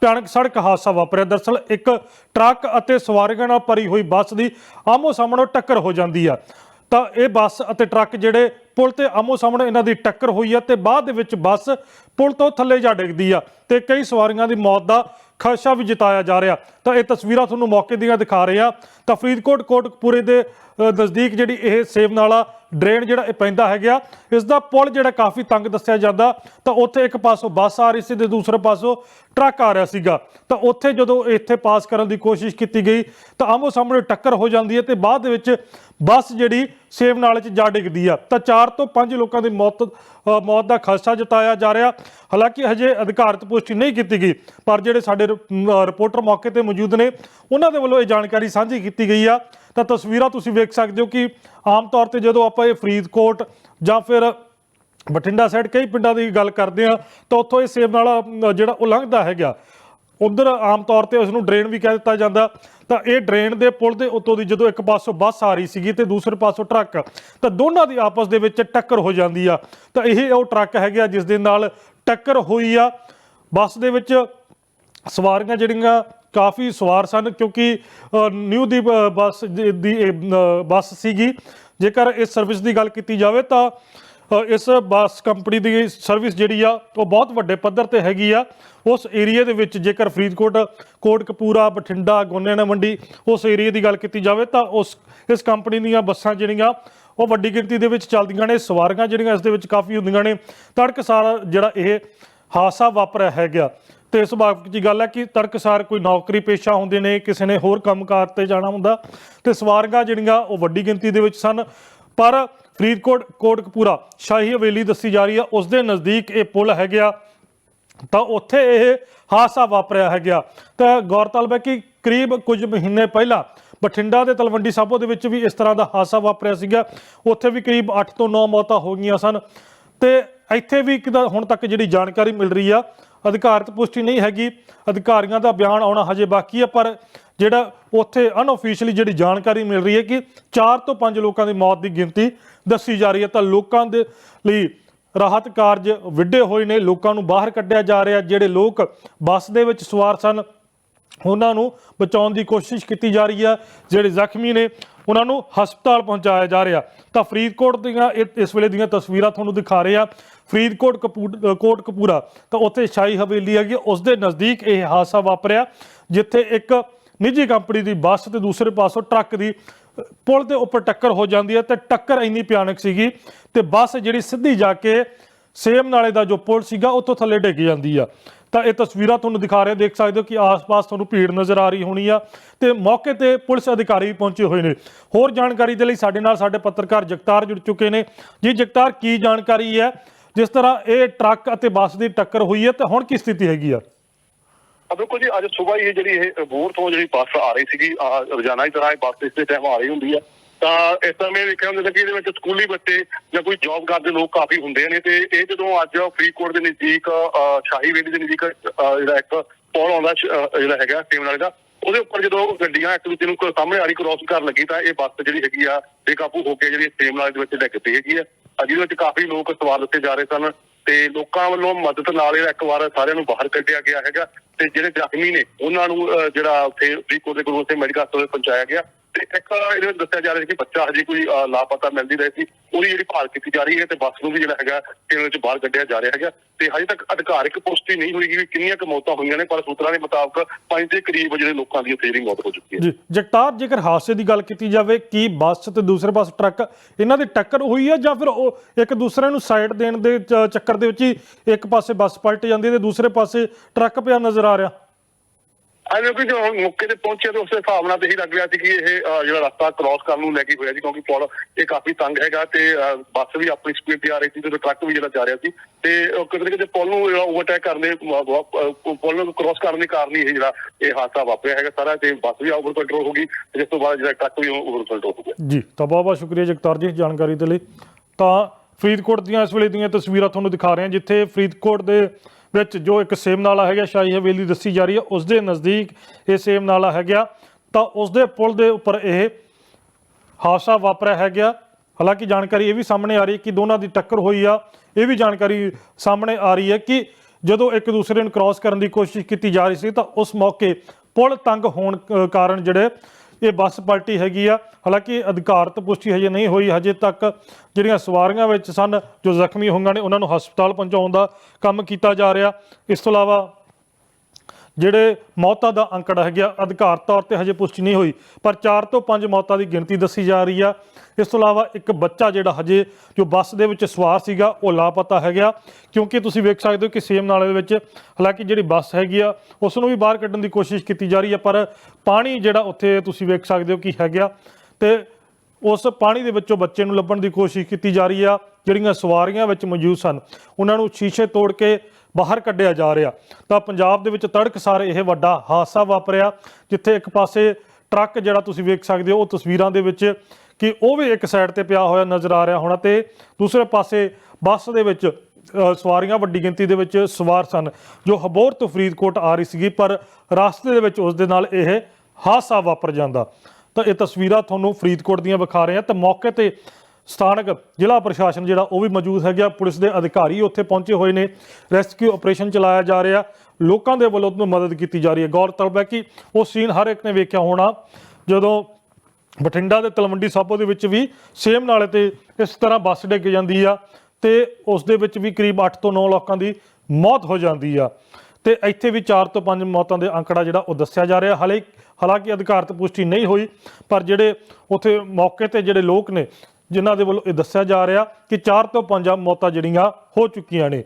ਭਿਆਨਕ ਸੜਕ ਹਾਦਸਾ ਵਾਪਰਿਆ। ਦਰਅਸਲ ਇੱਕ ਟਰੱਕ ਅਤੇ ਸਵਾਰੀਆਂ ਨਾਲ ਭਰੀ ਹੋਈ ਬੱਸ ਦੀ ਆਮੋ ਸਾਹਮਣੇ ਟੱਕਰ ਹੋ ਜਾਂਦੀ ਆ। ਤਾਂ ਇਹ ਬੱਸ ਅਤੇ ਟਰੱਕ ਜਿਹੜੇ ਪੁਲ ਤੇ ਆਮੋ ਸਾਹਮਣੇ ਇਹਨਾਂ ਦੀ ਟੱਕਰ ਹੋਈ ਆ ਤੇ ਬਾਅਦ ਦੇ ਵਿੱਚ ਬੱਸ ਪੁਲ ਤੋਂ ਥੱਲੇ ਜਾ ਡਿੱਗਦੀ ਆ ਤੇ ਕਈ ਸਵਾਰੀਆਂ ਦੀ ਮੌਤ ਦਾ ਖਦਸ਼ਾ ਵੀ ਜਿਤਾਇਆ ਜਾ ਰਿਹਾ। ਤਾਂ ਇਹ ਤਸਵੀਰਾਂ ਤੁਹਾਨੂੰ ਮੌਕੇ ਦੀਆਂ ਦਿਖਾ ਰਹੇ ਆ ਤਾਂ ਫਰੀਦਕੋਟ, ਕੋਟਕਪੂਰੇ ਦੇ ਨਜ਼ਦੀਕ ਜਿਹੜੀ ਇਹ ਸੇਵ ਨਾਲਾ ਡਰੇਨ ਜਿਹੜਾ ਇਹ ਪੈਂਦਾ ਹੈਗਾ, ਇਸ ਦਾ ਪੁਲ ਜਿਹੜਾ ਕਾਫੀ ਤੰਗ ਦੱਸਿਆ ਜਾਂਦਾ। ਤਾਂ ਉੱਥੇ ਇੱਕ ਪਾਸੋਂ ਬੱਸ ਆ ਰਹੀ ਸੀ ਤੇ ਦੂਸਰੇ ਪਾਸੋਂ ਟਰੱਕ ਆ ਰਿਹਾ ਸੀਗਾ। ਤਾਂ ਉੱਥੇ ਜਦੋਂ ਇੱਥੇ ਪਾਸ ਕਰਨ ਦੀ ਕੋਸ਼ਿਸ਼ ਕੀਤੀ ਗਈ, ਤਾਂ ਆਮੋ ਸਾਹਮਣੇ ਟੱਕਰ ਹੋ ਜਾਂਦੀ ਹੈ ਤੇ ਬਾਅਦ ਦੇ ਵਿੱਚ ਬੱਸ ਜਿਹੜੀ ਸੇਵ ਨਾਲੇ 'ਚ ਜਾ ਡਿੱਗਦੀ ਆ। ਤਾਂ 4 ਤੋਂ 5 ਲੋਕਾਂ ਦੀ ਮੌਤ ਮੌਤ ਦਾ ਖਦਸ਼ਾ ਜਤਾਇਆ ਜਾ ਰਿਹਾ। ਹਾਲਾਂਕਿ ਹਜੇ ਅਧਿਕਾਰਤ ਪੁਸ਼ਟੀ ਨਹੀਂ ਕੀਤੀ ਗਈ, ਪਰ ਜਿਹੜੇ ਸਾਡੇ ਰਿਪੋਰਟਰ ਮੌਕੇ ਤੇ ਮੌਜੂਦ ਨੇ, ਉਹਨਾਂ ਦੇ ਵੱਲੋਂ ਇਹ ਜਾਣਕਾਰੀ ਸਾਂਝੀ ਕੀਤੀ ਗਈ ਆ। ਤਾਂ ਤਸਵੀਰਾਂ ਤੁਸੀਂ ਵੇਖ ਸਕਦੇ ਹੋ ਕਿ ਆਮ ਤੌਰ ਤੇ ਜਦੋਂ ਆਪਾਂ ਇਹ ਫਰੀਦਕੋਟ ਜਾਂ ਫਿਰ ਬਠਿੰਡਾ ਸਾਈਡ ਕਈ ਪਿੰਡਾਂ ਦੀ ਗੱਲ ਕਰਦੇ ਆ ਤਾਂ ਉੱਥੋਂ ਇਹ ਸੇਬ ਨਾਲਾ ਜਿਹੜਾ ਉਹ ਲੰਘਦਾ ਹੈਗਾ। ਉਧਰ ਆਮ ਤੌਰ ਤੇ ਉਸ ਨੂੰ ਡਰੇਨ ਵੀ ਕਹਿ ਦਿੱਤਾ ਜਾਂਦਾ। ਤਾਂ ਇਹ ਡਰੇਨ ਦੇ ਪੁਲ ਦੇ ਉੱਤੋਂ ਦੀ ਜਦੋਂ ਇੱਕ ਪਾਸੋਂ ਬੱਸ ਆ ਰਹੀ ਸੀਗੀ ਤੇ ਦੂਸਰੇ ਪਾਸੋਂ ਟਰੱਕ ਤਾਂ ਦੋਨਾਂ ਦੀ ਆਪਸ ਦੇ ਵਿੱਚ ਟੱਕਰ ਹੋ ਜਾਂਦੀ ਆ। ਤਾਂ ਇਹ ਉਹ ਟਰੱਕ ਹੈਗਾ ਜਿਸ ਦੇ ਨਾਲ ਟੱਕਰ ਹੋਈ ਆ। ਬੱਸ ਦੇ ਵਿੱਚ ਸਵਾਰੀਆਂ ਜਿਹੜੀਆਂ ਕਾਫੀ ਸਵਾਰ ਸਨ ਕਿਉਂਕਿ ਨਿਊ ਦੀ ਬੱਸ ਦੀ ਦੀ ਇਹ, ਬੱਸ ਸੀਗੀ। ਜੇਕਰ ਇਸ ਸਰਵਿਸ ਦੀ ਗੱਲ ਕੀਤੀ ਜਾਵੇ ਤਾਂ ਇਸ ਬੱਸ ਕੰਪਨੀ ਦੀ ਸਰਵਿਸ ਜਿਹੜੀ ਆ, ਉਹ ਬਹੁਤ ਵੱਡੇ ਪੱਧਰ ਤੇ ਹੈਗੀ ਆ। ਉਸ ਏਰੀਆ ਦੇ ਵਿੱਚ ਜੇਕਰ ਫਰੀਦਕੋਟ, ਕੋਟਕਪੂਰਾ, ਬਠਿੰਡਾ ਗੋਨੇਣਾ ਮੰਡੀ ਉਸ ਏਰੀਆ ਦੀ ਗੱਲ ਕੀਤੀ ਜਾਵੇ ਤਾਂ ਉਸ, ਇਸ ਕੰਪਨੀ ਦੀਆਂ ਬੱਸਾਂ ਜਿਹੜੀਆਂ, ਉਹ ਵੱਡੀ ਗਿਣਤੀ ਦੇ ਵਿੱਚ ਚੱਲਦੀਆਂ ਨੇ, ਸਵਾਰੀਆਂ ਜਿਹੜੀਆਂ ਇਸ ਦੇ ਵਿੱਚ ਕਾਫੀ ਹੁੰਦੀਆਂ ਨੇ। ਤੜਕਸਾਰ ਜਿਹੜਾ ਇਹ ਹਾਦਸਾ ਵਾਪਰਿਆ ਹੈਗਾ। ਤੇ ਸੁਭਾਵਿਕ ਜੀ ਗੱਲ ਹੈ ਕਿ ਤੜਕਸਾਰ ਕੋਈ ਨੌਕਰੀ ਪੇਸ਼ਾ ਹੁੰਦੇ ਨੇ, ਕਿਸੇ ਨੇ ਹੋਰ ਕੰਮਕਾਰ ਤੇ ਜਾਣਾ ਹੁੰਦਾ। ਤੇ ਸਵਾਰੀਆਂ ਜਿਹੜੀਆਂ, ਉਹ ਵੱਡੀ ਗਿਣਤੀ ਦੇ ਵਿੱਚ ਸਨ। ਪਰ ਫਰੀਦਕੋਟ, ਕੋਟਕਪੂਰਾ। ਸ਼ਾਹੀ ਹਵੇਲੀ ਦੱਸੀ ਜਾ ਰਹੀ ਆ, ਉਸ ਦੇ ਨਜ਼ਦੀਕ ਇਹ ਪੁਲ ਹੈਗਾ ਤਾਂ ਉੱਥੇ ਇਹ ਹਾਦਸਾ ਵਾਪਰਿਆ ਹੈਗਾ ਤਾਂ ਗੌਰਤਲਬ ਹੈ ਕਿ ਕਰੀਬ ਕੁਝ ਮਹੀਨੇ ਪਹਿਲਾਂ ਬਠਿੰਡਾ ਦੇ ਤਲਵੰਡੀ ਸਾਬੋ ਦੇ ਵਿੱਚ ਵੀ ਇਸ ਤਰ੍ਹਾਂ ਦਾ ਹਾਦਸਾ ਵਾਪਰਿਆ ਸੀਗਾ। ਉੱਥੇ ਵੀ ਕਰੀਬ 8 ਤੋਂ 9 ਮੌਤਾਂ ਹੋ ਗਈਆਂ ਸਨ। ਤੇ ਇੱਥੇ ਵੀ ਇੱਕ ਕਿਦਾ ਹੁਣ ਤੱਕ ਜਿਹੜੀ ਜਾਣਕਾਰੀ ਮਿਲ ਰਹੀ ਆ, ਅਧਿਕਾਰਤ ਪੁਸ਼ਟੀ ਨਹੀਂ ਹੈਗੀ। ਅਧਿਕਾਰੀਆਂ ਦਾ ਬਿਆਨ ਆਉਣਾ ਹਜੇ ਬਾਕੀ ਹੈ ਪਰ ਜਿਹੜਾ ਉੱਥੇ ਅਨਆਫੀਸ਼ੀਅਲੀ ਜਿਹੜੀ ਜਾਣਕਾਰੀ ਮਿਲ ਰਹੀ ਹੈ ਕਿ 4 ਤੋਂ 5 ਲੋਕਾਂ ਦੀ ਮੌਤ ਦੀ ਗਿਣਤੀ ਦੱਸੀ ਜਾ ਰਹੀ ਹੈ। ਤਾਂ ਲੋਕਾਂ ਦੇ ਲਈ ਰਾਹਤ ਕਾਰਜ ਵਿੱਢੇ ਹੋਏ ਨੇ। ਲੋਕਾਂ ਨੂੰ ਬਾਹਰ ਕੱਢਿਆ ਜਾ ਰਿਹਾ। ਜਿਹੜੇ ਲੋਕ ਬੱਸ ਦੇ ਵਿੱਚ ਸਵਾਰ ਸਨ ਉਹਨਾਂ ਨੂੰ ਬਚਾਉਣ ਦੀ ਕੋਸ਼ਿਸ਼ ਕੀਤੀ ਜਾ ਰਹੀ ਹੈ। ਜਿਹੜੇ ਜ਼ਖਮੀ ਨੇ ਉਹਨਾਂ ਨੂੰ ਹਸਪਤਾਲ ਪਹੁੰਚਾਇਆ ਜਾ ਰਿਹਾ। ਤਾਂ ਫਰੀਦਕੋਟ ਦੀਆਂ ਇਹ- ਇਸ ਵੇਲੇ ਦੀਆਂ ਤਸਵੀਰਾਂ ਤੁਹਾਨੂੰ ਦਿਖਾ ਰਹੇ ਆ ਫਰੀਦਕੋਟ ਕਪੂ- ਅ, ਕੋਟਕਪੂਰਾ ਤਾਂ ਉੱਥੇ ਸ਼ਾਹੀ ਹਵੇਲੀ ਹੈਗੀ ਉਸ ਦੇ ਨਜ਼ਦੀਕ ਇਹ ਹਾਦਸਾ ਵਾਪਰਿਆ ਜਿੱਥੇ ਇੱਕ ਨਿੱਜੀ ਕੰਪਨੀ ਦੀ ਬੱਸ ਤੇ ਦੂਸਰੇ ਪਾਸੋਂ ਟਰੱਕ ਦੀ ਪੁਲ ਦੇ ਉੱਪਰ ਟੱਕਰ ਹੋ ਜਾਂਦੀ ਹੈ ਤੇ ਟੱਕਰ ਇੰਨੀ ਭਿਆਨਕ ਸੀਗੀ ਤੇ ਬੱਸ ਜਿਹੜੀ ਸਿੱਧੀ ਜਾ ਕੇ ਸੇਮ ਨਾਲੇ ਦਾ ਜੋ ਪੁਲ ਸੀਗਾ ਉੱਥੋਂ ਥੱਲੇ ਡਿੱਗ ਜਾਂਦੀ ਆ। ਤਾਂ ਇਹ ਤਸਵੀਰਾਂ ਤੁਹਾਨੂੰ ਦਿਖਾ ਰਹੇ ਦੇਖ ਸਕਦੇ ਹੋ ਕਿ ਆਸ-ਪਾਸ ਤੁਹਾਨੂੰ ਭੀੜ ਨਜ਼ਰ ਆ ਰਹੀ ਹੋਣੀ ਆ ਤੇ ਮੌਕੇ ਤੇ ਪੁਲਿਸ ਅਧਿਕਾਰੀ ਵੀ ਪਹੁੰਚੇ ਹੋਏ ਨੇ। ਹੋਰ ਜਾਣਕਾਰੀ ਦੇ ਲਈ ਸਾਡੇ ਨਾਲ ਸਾਡੇ ਪੱਤਰਕਾਰ ਜਗਤਾਰ ਜੁੜ ਚੁੱਕੇ ਨੇ। ਜੀ ਜਗਤਾਰ, ਕੀ ਜਾਣਕਾਰੀ ਹੈ? ਜਿਸ ਤਰ੍ਹਾਂ ਇਹ ਟਰੱਕ ਅਤੇ ਬੱਸ ਦੀ ਟੱਕਰ ਹੋਈ ਹੈ ਤਾਂ ਹੁਣ ਕੀ ਸਥਿਤੀ ਹੈਗੀ ਆ? ਬਿਲਕੁਲ ਜੀ ਅੱਜ ਸਵੇਰ ਹੀ ਜਿਹੜੀ ਇਹ ਬੋਰ ਤੋਂ ਜਿਹੜੀ ਬੱਸ ਆ ਰਹੀ ਸੀਗੀ ਰੋਜ਼ਾਨਾ ਦੀ ਤਰ੍ਹਾਂ ਇਹ ਬੱਸ ਇਸੇ ਟਾਈਮ ਆ ਰਹੀ ਹੁੰਦੀ ਆ। ਤਾਂ ਇਸ ਸਮੇਂ ਵੇਖਿਆ ਹੁੰਦਾ ਕਿ ਇਹਦੇ ਵਿੱਚ ਸਕੂਲੀ ਬੱਚੇ ਜਾਂ ਕੋਈ ਜੌਬ ਕਰਦੇ ਲੋਕ ਕਾਫੀ ਹੁੰਦੇ ਨੇ ਤੇ ਇਹ ਜਦੋਂ ਅੱਜ ਫਰੀਦਕੋਟ ਦੇ ਨਜ਼ਦੀਕ ਅਹ, ਸ਼ਾਹੀ ਵੇਲੀ ਦੇ ਨਜ਼ਦੀਕ ਅਹ, ਜਿਹੜਾ ਇੱਕ ਪੌਲ ਆਉਂਦਾ ਜਿਹੜਾ ਹੈਗਾ ਸੇਮ ਵਾਲੇ ਦਾ ਉਹਦੇ ਉੱਪਰ ਜਦੋਂ ਗੱਡੀਆਂ ਇੱਕ ਦੂਜੇ ਨੂੰ ਸਾਹਮਣੇ ਆ ਰਹੀ ਕ੍ਰੋਸ ਕਰਨ ਲੱਗੀ ਤਾਂ ਇਹ ਬੱਸ ਜਿਹੜੀ ਹੈਗੀ ਆ ਬੇਕਾਬੂ ਹੋ ਕੇ ਜਿਹੜੀ ਸੇਮ ਨਾਲੇ ਦੇ ਵਿੱਚ ਡਿੱਗ ਪਈ ਹੈਗੀ ਆ। ਜਿਹਦੇ ਵਿੱਚ ਕਾਫੀ ਲੋਕ ਸਵਾਲ ਉੱਤੇ ਜਾ ਰਹੇ ਸਨ। ਤੇ ਲੋਕਾਂ ਵੱਲੋਂ ਮਦਦ ਨਾਲ ਇਹ ਇੱਕ ਵਾਰ ਸਾਰਿਆਂ ਨੂੰ ਬਾਹਰ ਕੱਢਿਆ ਗਿਆ ਹੈਗਾ ਤੇ ਜਿਹੜੇ ਜ਼ਖਮੀ ਨੇ, ਉਹਨਾਂ ਨੂੰ ਜਿਹੜਾ ਉੱਥੇ ਫਰੀਦਕੋਟ ਦੇ ਗੁਰੂ ਉੱਥੇ ਮੈਡੀਕਲ ਹਸਪਤਾਲ ਪਹੁੰਚਾਇਆ ਗਿਆ। ਤੇ ਇੱਕ ਇਹਦੇ ਵਿੱਚ ਦੱਸਿਆ ਜਾ ਰਿਹਾ ਕਿ ਬੱਚਾ ਹਜੇ ਕੋਈ ਲਾਪਤਾ ਮਿਲਦੀ ਰਹੀ ਸੀ। ਉਹਦੀ ਜਿਹੜੀ ਭਾਲ ਕੀਤੀ ਜਾ ਰਹੀ ਹੈ ਤੇ ਬੱਸ ਨੂੰ ਵੀ ਜਿਹੜਾ ਹੈਗਾ ਟ੍ਰੇਨ ਵਿੱਚ ਬਾਹਰ ਕੱਢਿਆ ਜਾ ਰਿਹਾ ਹੈਗਾ। ਤੇ ਹਜੇ ਤੱਕ ਅਧਿਕਾਰਿਕ ਪੁਸ਼ਟੀ ਨਹੀਂ ਹੋਈ ਕਿ ਕਿੰਨੀਆਂ ਕੁ ਮੌਤਾਂ ਹੋਈਆਂ ਨੇ, ਪਰ ਸੂਤਰਾਂ ਦੇ ਮੁਤਾਬਕ ਪੰਜ ਦੇ ਕਰੀਬ ਜਿਹੜੇ ਲੋਕਾਂ ਦੀ ਉੱਥੇ ਜਿਹੜੀ ਮੌਤ ਹੋ ਚੁੱਕੀ ਹੈ। ਜੀ, ਜਗਤਾਰ, ਜੇਕਰ ਹਾਦਸੇ ਦੀ ਗੱਲ ਕੀਤੀ ਜਾਵੇ, ਕੀ ਬੱਸ ਤੇ ਦੂਸਰੇ ਪਾਸੇ ਟਰੱਕ, ਇਹਨਾਂ ਦੀ ਟੱਕਰ ਹੋਈ ਹੈ ਜਾਂ ਫਿਰ ਉਹ ਇੱਕ ਦੂਸਰੇ ਨੂੰ ਸਾਈਡ ਦੇਣ ਦੇ ਚੱਕਰ ਦੇ ਵਿੱਚ ਹੀ ਇੱਕ ਪਾਸੇ ਬੱਸ ਪਲਟ ਜਾਂਦੀ ਹੈ ਤੇ ਦੂਸਰੇ ਪਾਸੇ ਟਰੱਕ ਪਿਆ ਨਜ਼ਰ ਆ ਰਿਹਾ? ਅਜੇ ਕਿ ਜੋ ਹੁਣ ਤੇ ਪਹੁੰਚੇ ਤੇ ਉਸੇ ਹਿਸਾਬ ਨਾਲ ਤੇ ਹੀ ਲੱਗ ਰਿਹਾ ਸੀ ਕਿ ਇਹ ਜਿਹੜਾ ਰਸਤਾ ਕ੍ਰਾਸ ਕਰਨ ਨੂੰ ਲੈ ਕੇ ਹੋਇਆ ਸੀ ਕਿਉਂਕਿ ਪੁਲ, ਇਹ ਕਾਫੀ ਤੰਗ ਹੈਗਾ ਤੇ ਬੱਸ ਵੀ ਆਪਣੀ ਸਪੀਡ ਤੇ ਆ ਰਹੀ ਸੀ ਤੇ ਟਰੱਕ ਵੀ ਜਿਹੜਾ ਜਾ ਰਿਹਾ ਸੀ ਤੇ ਕਿਤੇ ਕਿਤੇ ਪੁਲ ਨੂੰ ਜਿਹੜਾ ਓਵਰਟੇਕ ਕਰਨ ਦੇ ਪੁਲ ਨੂੰ ਕ੍ਰਾਸ ਕਰਨ ਦੇ ਕਾਰਨ ਹੀ ਇਹ ਜਿਹੜਾ ਇਹ ਹਾਦਸਾ ਵਾਪਰਿਆ ਹੈਗਾ ਸਾਰਾ ਤੇ ਬੱਸ ਵੀ ਓਵਰ ਕੰਟਰੋਲ ਹੋ ਗਈ ਜਿਸ ਤੋਂ ਬਾਅਦ ਜਿਹੜਾ ਟਰੱਕ ਵੀ ਓਵਰ ਕੰਟਰੋਲ ਹੋ ਗਿਆ। ਜੀ, ਤਾਂ ਬਹੁਤ ਬਹੁਤ ਸ਼ੁਕਰੀਆ ਜਗਤਾਰ ਜੀ ਜਾਣਕਾਰੀ ਦੇ ਲਈ। ਤਾਂ ਫਰੀਦਕੋਟ ਦੀਆਂ ਇਸ ਵੇਲੇ ਦੀਆਂ ਤਸਵੀਰਾਂ ਤੁਹਾਨੂੰ ਦਿਖਾ ਰਹੇ ਹਾਂ, ਜਿੱਥੇ ਫਰੀਦਕੋਟ ਦੇ ਵਿੱਚ ਜੋ ਇੱਕ ਸੇਮ ਨਾਲਾ ਹੈਗਾ, ਸ਼ਾਹੀ ਹਵੇਲੀ ਦੱਸੀ ਜਾ ਰਹੀ ਹੈ, ਉਸ ਦੇ ਨਜ਼ਦੀਕ ਇਹ ਸੇਮ ਨਾਲਾ ਹੈਗਾ। ਤਾਂ ਉਸ ਦੇ ਪੁਲ ਦੇ ਉੱਪਰ ਇਹ ਹਾਦਸਾ ਵਾਪਰਿਆ ਹੈਗਾ। ਹਾਲਾਂਕਿ ਜਾਣਕਾਰੀ ਇਹ ਵੀ ਸਾਹਮਣੇ ਆ ਰਹੀ ਹੈ ਕਿ ਦੋਨਾਂ ਦੀ ਟੱਕਰ ਹੋਈ ਆ। ਇਹ ਵੀ ਜਾਣਕਾਰੀ ਸਾਹਮਣੇ ਆ ਰਹੀ ਹੈ ਕਿ ਜਦੋਂ ਇੱਕ ਦੂਸਰੇ ਨੂੰ ਕ੍ਰਾਸ ਕਰਨ ਦੀ ਕੋਸ਼ਿਸ਼ ਕੀਤੀ ਜਾ ਰਹੀ ਸੀ, ਤਾਂ ਉਸ ਮੌਕੇ ਪੁਲ ਤੰਗ ਹੋਣ ਕਾਰਨ ਜਿਹੜੇ ਇਹ ਬੱਸ ਪਲਟੀ ਹੈਗੀ ਆ। ਹਾਲਾਂਕਿ ਅਧਿਕਾਰਤ ਪੁਸ਼ਟੀ ਹਜੇ ਨਹੀਂ ਹੋਈ, ਹਜੇ ਤੱਕ ਜਿਹੜੀਆਂ ਸਵਾਰੀਆਂ ਵਿੱਚ ਸਨ ਜੋ ਜ਼ਖਮੀ ਹੋਈਆਂ ਨੇ, ਉਹਨਾਂ ਨੂੰ ਹਸਪਤਾਲ ਪਹੁੰਚਾਉਣ ਦਾ ਕੰਮ ਕੀਤਾ ਜਾ ਰਿਹਾ। ਇਸ ਤੋਂ ਇਲਾਵਾ ਜਿਹੜੇ ਮੌਤਾਂ ਦਾ ਅੰਕੜਾ ਹੈਗਾ, ਅਧਿਕਾਰ ਤੌਰ ਤੇ ਹਜੇ ਪੁਸ਼ਟੀ ਨਹੀਂ ਹੋਈ, ਪਰ 4 ਤੋਂ 5 ਮੌਤਾਂ ਦੀ ਗਿਣਤੀ ਦੱਸੀ ਜਾ ਰਹੀ ਆ। ਇਸ ਤੋਂ ਇਲਾਵਾ ਇੱਕ ਬੱਚਾ ਜਿਹੜਾ ਹਜੇ ਜੋ ਬੱਸ ਦੇ ਵਿੱਚ ਸਵਾਰ ਸੀਗਾ, ਉਹ ਲਾਪਤਾ ਹੈਗਾ। ਕਿਉਂਕਿ ਤੁਸੀਂ ਵੇਖ ਸਕਦੇ ਹੋ ਕਿ ਸੇਮ ਨਾਲੇ ਦੇ ਵਿੱਚ ਹਾਲਾਂਕਿ ਜਿਹੜੀ ਬੱਸ ਹੈਗੀ ਆ, ਉਸ ਨੂੰ ਵੀ ਬਾਹਰ ਕੱਢਣ ਦੀ ਕੋਸ਼ਿਸ਼ ਕੀਤੀ ਜਾ ਰਹੀ ਹੈ ਪਰ ਪਾਣੀ ਜਿਹੜਾ ਉੱਥੇ ਤੁਸੀਂ ਵੇਖ ਸਕਦੇ ਹੋ ਕਿ ਹੈਗਾ। ਤੇ ਉਸ ਪਾਣੀ ਦੇ ਵਿੱਚੋਂ ਬੱਚੇ ਨੂੰ ਲੱਭਣ ਦੀ ਕੋਸ਼ਿਸ਼ ਕੀਤੀ ਜਾ ਰਹੀ ਆ। ਜਿਹੜੀਆਂ ਸਵਾਰੀਆਂ ਵਿੱਚ ਮੌਜੂਦ ਸਨ, ਉਹਨਾਂ ਨੂੰ ਸ਼ੀਸ਼ੇ ਤੋੜ ਕੇ ਬਾਹਰ ਕੱਢਿਆ ਜਾ ਰਿਹਾ। ਤਾਂ ਪੰਜਾਬ ਦੇ ਵਿੱਚ ਤੜਕਸਾਰ ਇਹ ਵੱਡਾ ਹਾਦਸਾ ਵਾਪਰਿਆ, ਜਿੱਥੇ ਇੱਕ ਪਾਸੇ ਟਰੱਕ ਜਿਹੜਾ ਤੁਸੀਂ ਵੇਖ ਸਕਦੇ ਹੋ, ਉਹ ਤਸਵੀਰਾਂ ਦੇ ਵਿੱਚ ਕਿ ਉਹ ਵੀ ਇੱਕ ਸਾਈਡ ਤੇ ਪਿਆ ਹੋਇਆ ਨਜ਼ਰ ਆ ਰਿਹਾ ਹੋਣਾ ਤੇ ਦੂਸਰੇ ਪਾਸੇ ਬੱਸ ਦੇ ਵਿੱਚ ਸਵਾਰੀਆਂ ਵੱਡੀ ਗਿਣਤੀ ਦੇ ਵਿੱਚ ਸਵਾਰ ਸਨ, ਜੋ ਹਬੋਰ ਤੋਂ ਫਰੀਦਕੋਟ ਆ ਰਹੀ ਸੀਗੀ, ਪਰ ਰਸਤੇ ਦੇ ਵਿੱਚ ਉਸ ਦੇ ਨਾਲ ਇਹ ਹਾਦਸਾ ਵਾਪਰ ਜਾਂਦਾ। ਤਾਂ ਇਹ ਤਸਵੀਰਾਂ ਤੁਹਾਨੂੰ ਫਰੀਦਕੋਟ ਦੀਆਂ ਵਿਖਾ ਰਹੇ ਹਾਂ। ਤੇ ਮੌਕੇ ਤੇ ਸਥਾਨਕ ਜ਼ਿਲ੍ਹਾ ਪ੍ਰਸ਼ਾਸਨ ਜਿਹੜਾ ਉਹ ਵੀ ਮੌਜੂਦ ਹੈਗਾ ਪੁਲਿਸ ਦੇ ਅਧਿਕਾਰੀ ਉੱਥੇ ਪਹੁੰਚੇ ਹੋਏ ਨੇ। ਰੈਸਕਿਊ ਆਪਰੇਸ਼ਨ ਚਲਾਇਆ ਜਾ ਰਿਹਾ। ਲੋਕਾਂ ਦੇ ਵੱਲੋਂ ਉਹਨੂੰ ਮਦਦ ਕੀਤੀ ਜਾ ਰਹੀ ਹੈ। ਗੌਰਤਲਬ ਹੈ ਕਿ ਉਹ ਸੀਨ ਹਰ ਇੱਕ ਨੇ ਵੇਖਿਆ ਹੋਣਾ। ਜਦੋਂ ਬਠਿੰਡਾ ਦੇ ਤਲਵੰਡੀ ਸਾਬੋ ਦੇ ਵਿੱਚ ਵੀ ਸੇਮ ਨਾਲੇ ਤੇ ਇਸ ਤਰ੍ਹਾਂ ਬੱਸ ਡਿੱਗ ਜਾਂਦੀ ਆ ਤੇ ਉਸ ਦੇ ਵਿੱਚ ਵੀ ਕਰੀਬ 8 ਤੋਂ 9 ਲੋਕਾਂ ਦੀ ਮੌਤ ਹੋ ਜਾਂਦੀ ਆ। ਤੇ ਇੱਥੇ ਵੀ 4 ਤੋਂ 5 ਮੌਤਾਂ ਦੇ ਅੰਕੜਾ ਜਿਹੜਾ ਉਹ ਦੱਸਿਆ ਜਾ ਰਿਹਾ। ਹਾਲੇ ਹਾਲਾਂਕਿ ਅਧਿਕਾਰਤ ਪੁਸ਼ਟੀ ਨਹੀਂ ਹੋਈ, ਪਰ ਜਿਹੜੇ ਉੱਥੇ ਮੌਕੇ ਤੇ ਜਿਹੜੇ ਲੋਕ ਨੇ ਜਿਨ੍ਹਾਂ ਦੇ ਵੱਲੋਂ ਇਹ ਦੱਸਿਆ ਜਾ ਰਿਹਾ ਕਿ 4 ਤੋਂ 5 ਮੌਤਾਂ ਜਿਹੜੀਆਂ ਹੋ ਚੁੱਕੀਆਂ ਨੇ।